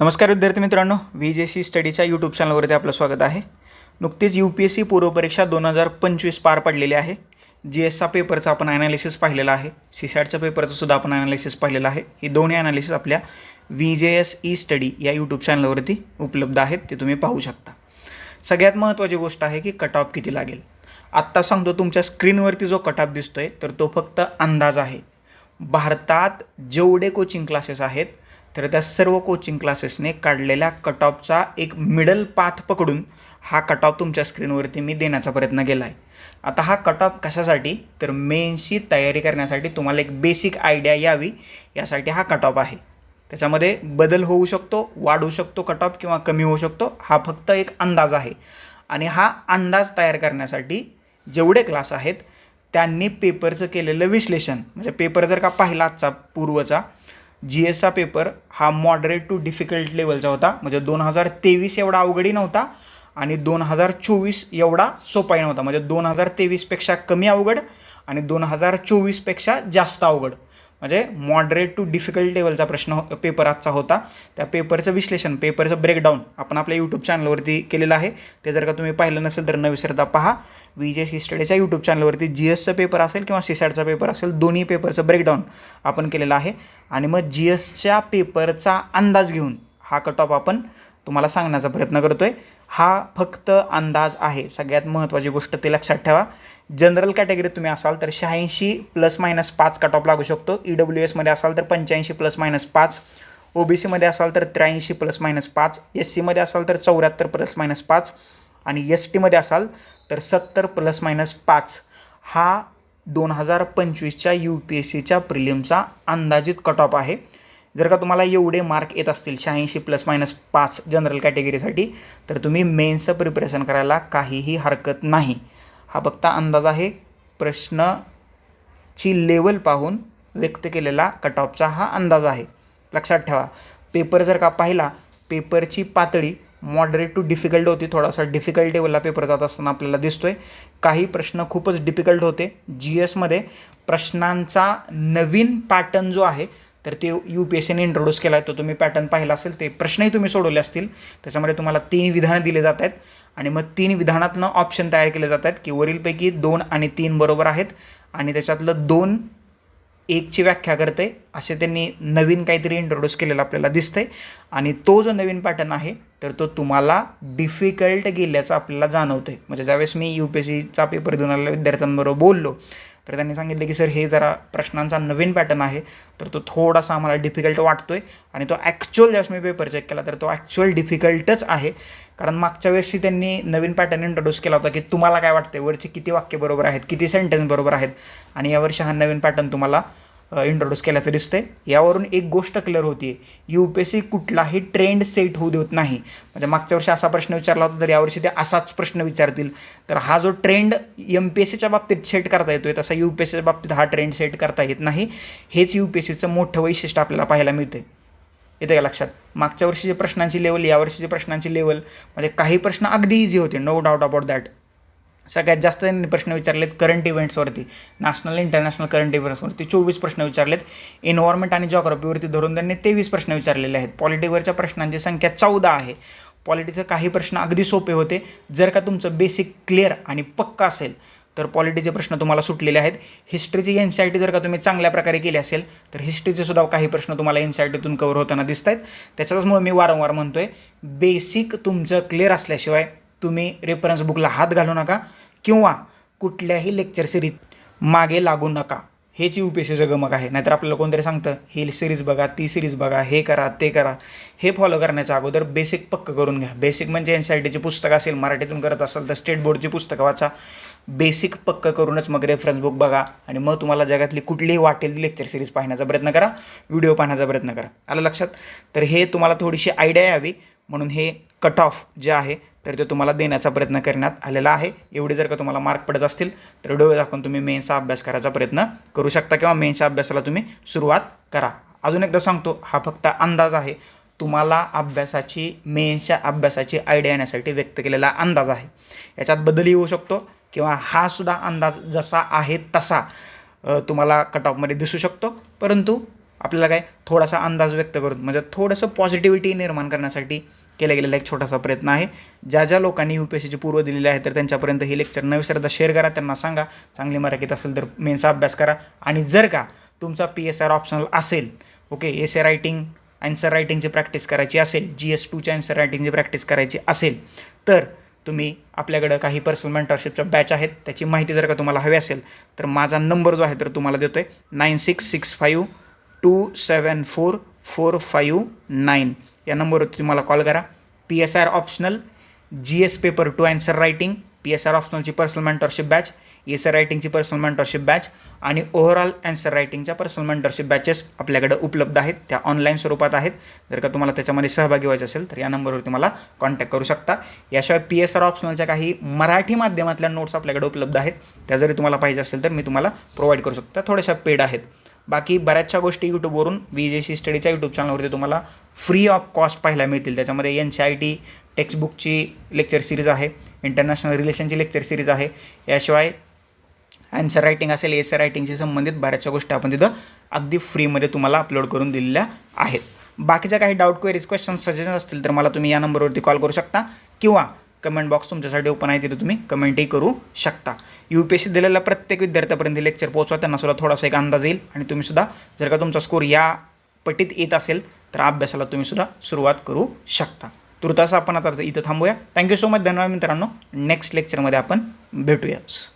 नमस्कार विद्यार्थी मित्रांनो व्ही जे सी स्टडीच्या यूट्यूब चॅनलवरती आपलं स्वागत आहे. नुकतीच यू पी एस सी पूर्वपरीक्षा दोन हजार पंचवीस पार पडलेली आहे. जी एसचा पेपरचा आपण ॲनालिसिस पाहिलेला आहे. सी सॅटच्या पेपरचंसुद्धा आपण ॲनालिसिस पाहिलेलं आहे. ही दोन्ही ॲनालिसिस आपल्या V J S E study या यूट्यूब चॅनलवरती उपलब्ध आहेत. ते तुम्ही पाहू शकता. सगळ्यात महत्त्वाची गोष्ट आहे की कट ऑफ किती लागेल. आत्ता सांगतो तुमच्या स्क्रीनवरती जो कट ऑफ आहे तर तो फक्त अंदाज आहे. भारतात जेवढे कोचिंग क्लासेस आहेत तर त्या सर्व कोचिंग क्लासेसने काढलेल्या कट ऑफचा एक मिडल पाथ पकडून हा कट ऑफ तुमच्या स्क्रीनवरती मी देण्याचा प्रयत्न केला आहे आता हा कट ऑफ कशासाठी? तर मेन्सची तयारी करण्यासाठी तुम्हाला एक बेसिक आयडिया यावी यासाठी हा कट ऑफ आहे. त्याच्यामध्ये बदल होऊ शकतो वाढ होऊ शकतो कट ऑफ किंवा कमी होऊ शकतो हा फक्त एक अंदाज आहे. आणि हा अंदाज तयार करण्यासाठी जेवढे क्लास आहेत त्यांनी पेपरचं केलेलं विश्लेषण म्हणजे पेपर जर का पाहिला आजचा पूर्वचा जी एसचा पेपर हा मॉडरेट टू डिफिकल्ट लेवलचा होता. म्हणजे दोन हजार तेवीस एवढा अवघडही नव्हता आणि दोन हजार चोवीस एवढा सोपाही नव्हता. म्हणजे दोन हजार तेवीसपेक्षा कमी अवघड आणि दोन हजार चोवीसपेक्षा जास्त अवघड. म्हणजे मॉडरेट टू डिफिकल्ट लेवलचा प्रश्न हो- पेपर आजचा होता. त्या पेपरचं विश्लेषण पेपरचं ब्रेकडाऊन आपण आपल्या यूट्यूब चॅनलवरती केलेलं आहे. ते जर का तुम्ही पाहिलं नसेल तर न विसरता पहा. व्ही जे सी स्टडीच्या यूट्यूब चॅनलवरती जी एसचं पेपर असेल किंवा सीसॅटचा पेपर असेल दोन्ही पेपरचं ब्रेकडाऊन आपण केलेलं आहे. आणि मग जी एसच्या पेपरचा अंदाज घेऊन हा कट ऑफ आपण तुम्हाला सांगण्याचा प्रयत्न करतो आहे हा फक्त अंदाज आहे. सगळ्यात महत्त्वाची गोष्ट ते लक्षात ठेवा. जनरल कॅटेगरीत तुम्ही असाल तर शहाऐंशी प्लस मायनस पाच कट ऑफ लागू शकतो. ई डब्ल्यू एसमध्ये असाल तर पंच्याऐंशी प्लस मायनस पाच. ओ बी सीमध्ये असाल तर त्र्याऐंशी प्लस मायनस पाच. एस सीमध्ये असाल तर चौऱ्याहत्तर प्लस मायनस पाच. आणि एस टीमध्ये असाल तर सत्तर प्लस मायनस पाच. हा दोन हजार पंचवीसच्या यू पी एस सीच्या प्रिलियमचा अंदाजित कट ऑफ आहे. जर का तुम्हाला एवढे मार्क येत असतील शहाऐंशी प्लस मायनस पाच जनरल कॅटेगरीसाठी तर तुम्ही मेन्सचं प्रिपरेशन करायला काहीही हरकत नाही. हा फक्त अंदाज आहे. प्रश्नची लेवल पाहून व्यक्त केलेला कट ऑफचा हा अंदाज आहे. लक्षात ठेवा. पेपर जर का पाहिला पेपरची पातळी मॉडरेट टू डिफिकल्ट होती. थोडासा डिफिकल्ट लेवलला पेपर जात असताना आपल्याला दिसतोय. काही प्रश्न खूपच डिफिकल्ट होते. जी एसमध्ये प्रश्नांचा नवीन पॅटर्न जो आहे तर ते यू पी एस सीने इंट्रोड्यूस केला आहे तो तुम्ही पॅटर्न पाहिला असेल ते प्रश्नही तुम्ही सोडवले असतील. त्याच्यामध्ये तुम्हाला तीन विधानं दिले जात आहेत. आणि मग तीन विधानातनं ऑप्शन तयार केले जात आहेत की वरीलपैकी दोन आणि तीन बरोबर आहेत. आणि त्याच्यातलं दोन एकची व्याख्या करते असे त्यांनी नवीन काहीतरी इंट्रोड्यूस केलेलं आपल्याला दिसतंय. आणि तो जो नवीन पॅटर्न आहे तर तो तुम्हाला डिफिकल्ट गेल्याचं आपल्याला जाणवतं आहे म्हणजे ज्यावेळेस मी यू पी एस सीचा पेपर देऊन आलेल्या विद्यार्थ्यांबरोबर बोललो तर त्यांनी सांगितलं की सर हे जरा प्रश्नांचा नवीन पॅटर्न आहे. तर तो थोडासा आम्हाला डिफिकल्ट वाटतो आहे आणि तो ॲक्च्युअल ज्यावेळेस मी पेपर चेक केला तर तो ॲक्च्युअल डिफिकल्टच आहे. कारण मागच्या वेळेसही त्यांनी नवीन पॅटर्न इंट्रोड्यूस केला होता की तुम्हाला काय वाटते वरचे किती वाक्य बरोबर आहेत? किती सेंटेन्स बरोबर आहेत? आणि यावर्षी हा नवीन पॅटर्न तुम्हाला इंट्रोड्यूस केल्याचं दिसतंय. यावरून एक गोष्ट क्लिअर होती यू पी एस सी कुठलाही ट्रेंड सेट होऊ देत नाही. म्हणजे मागच्या वर्षी असा प्रश्न विचारला होता तर यावर्षी ते असाच प्रश्न विचारतील. तर हा जो ट्रेंड एम पी एस सीच्या बाबतीत सेट करता येतोय तसा यू पी एस सीच्या बाबतीत हा ट्रेंड सेट करता येत नाही. हेच यू पी एस सीचं मोठं वैशिष्ट्य आपल्याला पाहायला मिळते येते का लक्षात? मागच्या वर्षीची प्रश्नांची लेवल यावर्षीच्या प्रश्नांची लेवल म्हणजे काही प्रश्न अगदी इझी होते. नो डाऊट अबाउट दॅट सगळ्यात जास्त त्यांनी प्रश्न विचारलेत करंट इव्हेंट्सवरती नॅशनल इंटरनॅशनल करंट इव्हेंट्सवरती चोवीस प्रश्न विचारलेत. एन्व्हायरमेंट आणि जॉग्राफीवरती धरून त्यांनी तेवीस प्रश्न विचारलेले आहेत. पॉलिटीवरच्या प्रश्नांची संख्या चौदा आहे. पॉलिटीचे काही प्रश्न अगदी सोपे होते. जर का तुमचं बेसिक क्लिअर आणि पक्का असेल तर पॉलिटीचे प्रश्न तुम्हाला सुटलेले आहेत. हिस्ट्रीची एन सी आय टी जर का तुम्ही चांगल्या प्रकारे केली असेल तर हिस्ट्रीचे सुद्धा काही प्रश्न तुम्हाला एन सी आय टीतून कवर होताना दिसत आहेत त्याच्याचमुळे मी वारंवार म्हणतोय बेसिक तुमचं क्लिअर असल्याशिवाय तुम्ही रेफरन्स बुकला हात घालू नका किंवा कुठल्याही लेक्चर सिरीज मागे लागू नका. हेच यू पी एस सीचं गमक आहे नाहीतर आपल्याला कोणतरी सांगतं ही सिरीज बघा ती सिरीज बघा हे करा ते करा. हे फॉलो करण्याच्या अगोदर बेसिक पक्क करून घ्या. बेसिक म्हणजे एन सी आय टीची पुस्तकं असेल मराठीतून करत असाल तर स्टेट बोर्डची पुस्तकं वाचा. बेसिक पक्क करूनच मग रेफरन्स बुक बघा. आणि मग तुम्हाला जगातली कुठलीही वाटेल ती लेक्चर सिरीज पाहण्याचा प्रयत्न करा. व्हिडिओ पाहण्याचा प्रयत्न करा. आलं लक्षात? तर हे तुम्हाला थोडीशी आयडिया यावी. म्हणून हे कट ऑफ जे आहे तर ते तुम्हाला देण्याचा प्रयत्न करण्यात आलेला आहे. एवढे जर का तुम्हाला मार्क पडत असतील तर डोळे दाखवून तुम्ही मेन्सचा अभ्यास करायचा प्रयत्न करू शकता किंवा मेन्सच्या अभ्यासाला तुम्ही सुरुवात करा. अजून एकदा सांगतो हा फक्त अंदाज आहे. तुम्हाला अभ्यासाची मेन्सच्या अभ्यासाची आयडिया येण्यासाठी व्यक्त केलेला अंदाज आहे. याच्यात बदलही होऊ शकतो. किंवा हा सुद्धा अंदाज जसा आहे तसा तुम्हाला कट ऑफमध्ये दिसू शकतो. परंतु आपल्याला काय थोडासा अंदाज व्यक्त करून म्हणजे थोडंसं पॉझिटिव्हिटी निर्माण करण्यासाठी केला गेलेला एक छोटासा प्रयत्न आहे. ज्या ज्या लोकांनी यू पी एस सीची पूर्व दिलेले आहे तर त्यांच्यापर्यंत हे लेक्चर न विसरता शेअर करा त्यांना सांगा. चांगली मराठीत असेल तर मेन्सचा अभ्यास करा. आणि जर का तुमचा पी एस आर ऑप्शनल असेल okay S A writing answer रायटिंगची practice करायची असेल जी एस टूच्या आन्सर रायटिंगची प्रॅक्टिस करायची असेल तर तुम्ही आपल्याकडं काही पर्सनल मेंटरशिपच्या बॅच आहेत त्याची माहिती जर का तुम्हाला हवी असेल तर माझा नंबर जो आहे तर तुम्हाला देतो आहे nine six six five two seven four four five nine या नंबरवरती तुम्हाला कॉल करा. P S R optional G S paper two answer writing P S R ऑप्शनलची personal mentorship batch S R रायटिंगची personal mentorship batch आणि overall answer रायटिंगच्या personal mentorship batches आपल्याकडे उपलब्ध आहेत. त्या ऑनलाईन स्वरूपात आहेत. जर का तुम्हाला त्याच्यामध्ये सहभागी व्हायचं असेल तर या नंबरवर मला कॉन्टॅक्ट करू शकता. याशिवाय पी एस आर ऑप्शनलच्या काही मराठी माध्यमातल्या नोट्स आपल्याकडे उपलब्ध आहेत. त्या जरी तुम्हाला पाहिजे असेल तर मी तुम्हाला प्रोव्हाइड करू शकतो. त्या थोड्याशा पेड आहेत. बाकी बऱ्याचशा गोष्टी यूट्यूबवरून व्ही जे सी स्टडीच्या यूट्यूब चॅनलवरती तुम्हाला फ्री ऑफ कॉस्ट पाहायला मिळतील. त्याच्यामध्ये एन सी आय टी टेक्स्टबुकची लेक्चर सिरीज आहे इंटरनॅशनल रिलेशनची लेक्चर सिरीज आहे. याशिवाय ॲन्सर रायटिंग असेल एसर रायटिंगशी संबंधित बऱ्याचशा गोष्टी आपण तिथं अगदी फ्रीमध्ये तुम्हाला अपलोड करून दिलेल्या आहेत. बाकीच्या काही डाऊट क्वेरीज क्वेश्चन सजेशन असतील तर मला तुम्ही या नंबरवरती कॉल करू शकता किंवा कमेंट बॉक्स तुमच्यासाठी ओपन आहे तिथे तुम्ही कमेंटही करू शकता. यू पी एस सी दिलेल्या प्रत्येक विद्यार्थ्यापर्यंत लेक्चर पोहोचवा त्यांना सुद्धा थोडासा एक अंदाज येईल आणि तुम्हीसुद्धा जर का तुमचा स्कोर या पटीत येत असेल तर अभ्यासाला तुम्हीसुद्धा सुरुवात करू शकता. तुर्तास आपण आता इथं थांबूया. थँक्यू सो मच धन्यवाद मित्रांनो. नेक्स्ट लेक्चरमध्ये आपण भेटूयाच.